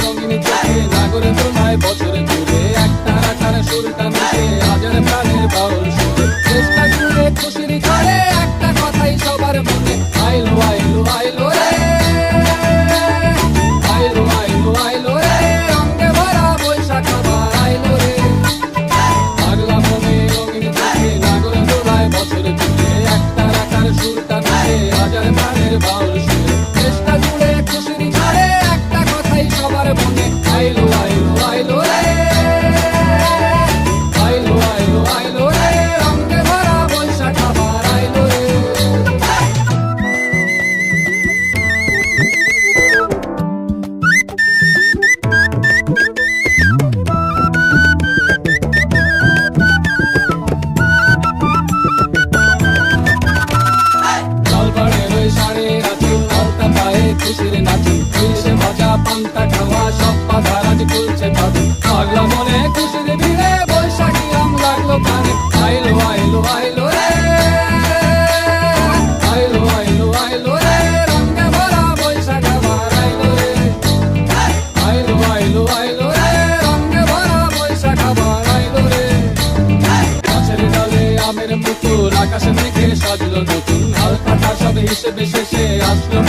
রঙিনী চোখে জাগরে তোলায় বছর খুশির নাচি পুলিশে ভাজা পান্তা খাওয়া, সব পাতা রাজ খুলছে তাদের পাগলা মনে খুশির ভিড়ে বৈশাখী আম লাগল কানে আইলো আইলো আইলো রে। আইলো আইলো আইলো রে। রঙে ভরা বৈশাখ আবার আইলো রে। আইলো আইলো আইলো রে। রঙে ভরা বৈশাখ আবার আইলো রে। গাছের ডালে আমের মুকুল আকাশে মেঘে সাজলো নতুন। হালকাটা সব হিসেবে শেষে আসলো